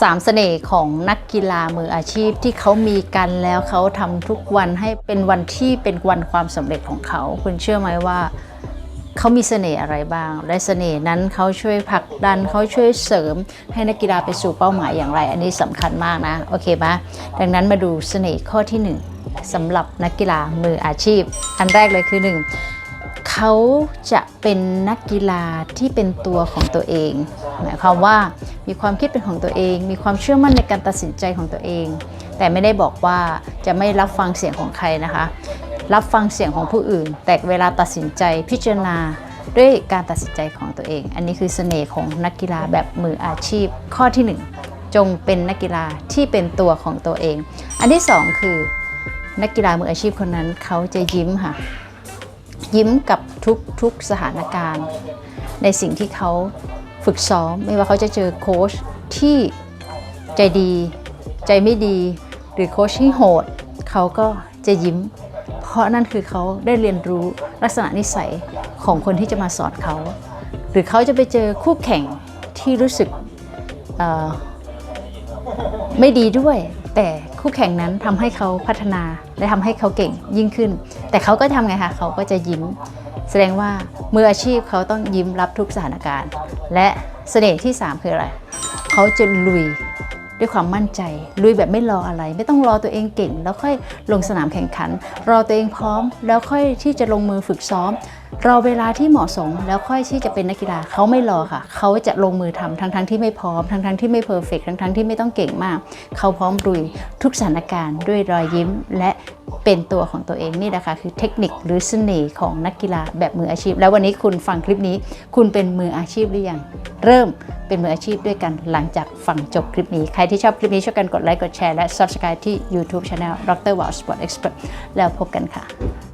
สามเสน่ห์ของนักกีฬามืออาชีพที่เขามีกันแล้วเขาทำทุกวันให้เป็นวันที่เป็นวันความสำเร็จของเขา คุณเชื่อไหมว่าเขามีเสน่ห์อะไรบ้าง และเสน่ห์นั้นเขาช่วยผลักดันเขาช่วยเสริมให้นักกีฬาไปสู่เป้าหมายอย่างไร อันนี้สำคัญมากนะ โอเคไหมดังนั้นมาดูเสน่ห์ข้อที่หนึ่งสำหรับนักกีฬามืออาชีพ อันแรกเลยคือหนึ่ง เขาจะเป็นนักกีฬาที่เป็นตัวของตัวเอง หมายความว่ามีความคิดเป็นของตัวเอง มีความเชื่อมั่นในการตัดสินใจของตัวเอง แต่ไม่ได้บอกว่าจะไม่รับฟังเสียงของใครนะคะ รับฟังเสียงของผู้อื่น แต่เวลาตัดสินใจพิจารณาด้วยการตัดสินใจของตัวเอง อันนี้คือเสน่ห์ของนักกีฬาแบบมืออาชีพ ข้อที่หนึ่งจงเป็นนักกีฬาที่เป็นตัวของตัวเอง อันที่สองคือ นักกีฬามืออาชีพคนนั้นเขาจะยิ้มค่ะ ยิ้มกับทุกทุกสถานการณ์ ในสิ่งที่เขาฝึกซ้อม ไม่ว่าเขาจะเจอโค้ชที่ใจดี ใจไม่ดี หรือโค้ชที่โหด เขาก็จะยิ้ม เพราะนั่นคือเขาได้เรียนรู้ลักษณะนิสัยของคนที่จะมาสอนเขา หรือเขาจะไปเจอคู่แข่งที่รู้สึกไม่ดีด้วย แต่คู่แข่งนั้นทำให้เขาพัฒนาและทำให้เขาเก่งยิ่งขึ้น แต่เขาก็ทำไงคะเขาก็จะยิ้ม แสดงว่ามืออาชีพเขาต้องยิ้มรับทุกสถานการณ์ และเสน่ห์ที่ 3 คืออะไร เขาจะลุย ด้วยความมั่นใจ ลุยแบบไม่รออะไร ไม่ต้องรอตัวเองเก่ง แล้วค่อยลงสนามแข่งขัน รอตัวเองพร้อม แล้วค่อยที่จะลงมือฝึกซ้อม รอเวลาที่เหมาะสม แล้วค่อยที่จะเป็นนักกีฬาเขาไม่รอค่ะ เขาจะลงมือทำทั้งทั้งๆที่ไม่พร้อม ทั้งทั้งๆที่ไม่เพอร์เฟกทั้งทั้งที่ไม่ต้องเก่งมาก เขาพร้อมลุยทุกสถานการณ์ด้วยรอยยิ้มและ เป็นตัวของตัวเองนี่นะคะคือเทคนิคหรือเสน่ห์ของนักกีฬาแบบมืออาชีพ แล้ววันนี้คุณฟังคลิปนี้ คุณเป็นมืออาชีพหรือยังเริ่มเป็นมืออาชีพด้วยกันหลังจากฟังจบคลิปนี้ ใครที่ชอบคลิปนี้ช่วยกันกดไลค์กดแชร์และ Subscribe ที่ YouTube Channel ดรวอลสปอร์ตเอ็กซ์เพรสแล้วพบกันค่ะ